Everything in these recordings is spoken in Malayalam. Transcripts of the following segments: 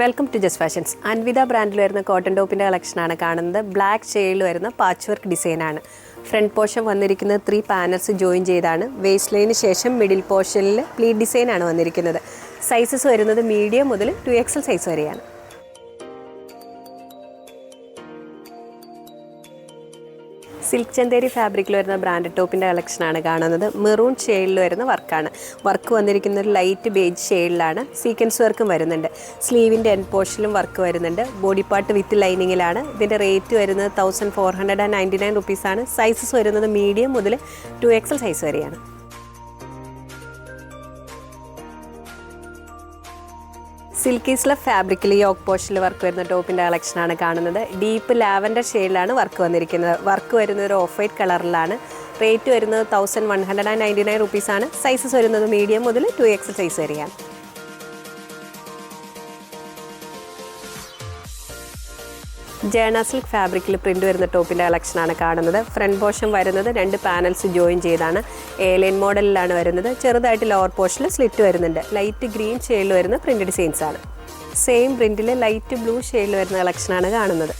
Welcome to just fashions Anvitha ബ്രാൻഡിൽ വരുന്ന കോട്ടൺ ടോപ്പിന്റെ കളക്ഷനാണ് കാണുന്നത്. ബ്ലാക്ക് ഷെയ്ഡിൽ വരുന്ന പാച്ച് വർക്ക് ഡിസൈനാണ് ഫ്രണ്ട് പോർഷൻ വന്നിരിക്കുന്നത് ത്രീ പാനൽസ് ജോയിൻ ചെയ്താണ്. വേസ്റ്റ് ലൈനിന് ശേഷം മിഡിൽ പോർഷനിൽ പ്ലീറ്റ് ഡിസൈനാണ് വന്നിരിക്കുന്നത്. സൈസസ് വരുന്നത് മീഡിയം മുതൽ ടു എക്സൽ സൈസ് വരെയാണ്. സിൽക്ക് ചന്തേരി ഫാബ്രിക്കിൽ വരുന്ന ബ്രാൻഡ് ടോപ്പിന്റെ കളക്ഷനാണ് കാണുന്നത്. മെറൂൺ ഷെയ്ഡിൽ വരുന്ന വർക്കാണ് വർക്ക് വന്നിരിക്കുന്ന ഒരു ലൈറ്റ് ബേജ് ഷെയ്ഡിലാണ് സീക്വൻസ് വർക്കും വരുന്നുണ്ട്. സ്ലീവിന്റെ എൻഡ് പോർഷനിലും വർക്ക് വരുന്നുണ്ട്. ബോഡി പാർട്ട് വിത്ത് ലൈനിങ്ങിലാണ് ഇതിന്റെ റേറ്റ് വരുന്നത് thousand four hundred and ninety nine റുപ്പീസാണ് സൈസസ് വരുന്നത് മീഡിയം മുതൽ ടു എക്സൽ സൈസ് വരെയാണ്. സിൽക്കീസിലെ ഫാബ്രിക്കിൽ യോക്ക് പോഷിൽ വർക്ക് വരുന്ന ടോപ്പിന്റെ കളക്ഷനാണ് കാണുന്നത്. ഡീപ്പ് ലാവൻഡർ ഷെയ്ഡിലാണ് വർക്ക് വന്നിരിക്കുന്നത്. വർക്ക് വരുന്നത് ഒരു ഓഫ് വൈറ്റ് കളറിലാണ്. റേറ്റ് വരുന്നത് thousand one hundred and ninety nine റുപ്പീസാണ് സൈസസ് വരുന്നത് മീഡിയം മുതൽ ടു എക്സ് സൈസ് വരെയാണ്. ജേണ സിൽക്ക് ഫാബ്രിക്കിൽ പ്രിന്റ് വരുന്ന ടോപ്പിന്റെ കളക്ഷനാണ് കാണുന്നത്. ഫ്രണ്ട് പോർഷൻ വരുന്നത് രണ്ട് പാനൽസ് ജോയിൻ ചെയ്താണ്. ഏലൈൻ മോഡലിലാണ് വരുന്നത്. ചെറുതായിട്ട് ലോവർ പോർഷനിൽ സ്ലിറ്റ് വരുന്നുണ്ട്. ലൈറ്റ് ഗ്രീൻ ഷെയ്ഡിൽ വരുന്ന പ്രിന്റ് ഡിസൈൻസ് ആണ്. സെയിം പ്രിന്റിൽ ലൈറ്റ് ബ്ലൂ ഷെയ്ഡിൽ വരുന്ന കളക്ഷനാണ് കാണുന്നത്.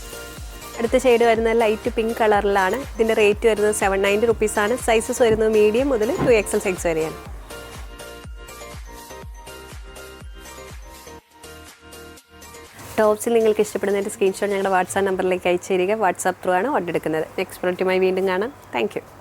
അടുത്ത ഷെയ്ഡ് വരുന്നത് ലൈറ്റ് പിങ്ക് കളറിലാണ് ഇതിന്റെ റേറ്റ് വരുന്നത് സെവൻ നയന്റി റുപ്പീസാണ് സൈസസ് വരുന്നത് മീഡിയം മുതൽ ടു എക്സൽ സൈസ് വരെയാണ്. ടോപ്സിൽ നിങ്ങൾക്ക് ഇഷ്ടപ്പെടുന്നതിന്റെ സ്ക്രീൻഷോട്ട് ഞങ്ങളുടെ വാട്സാപ്പ് നമ്പറിലേക്ക് അയച്ചു തരിക. വാട്സാപ്പ് ത്രൂ ആണ് ഓർഡർ എടുക്കുന്നത്. നെക്സ്റ്റ് പ്രോഡക്റ്റുമായി വീണ്ടും കാണാം. താങ്ക്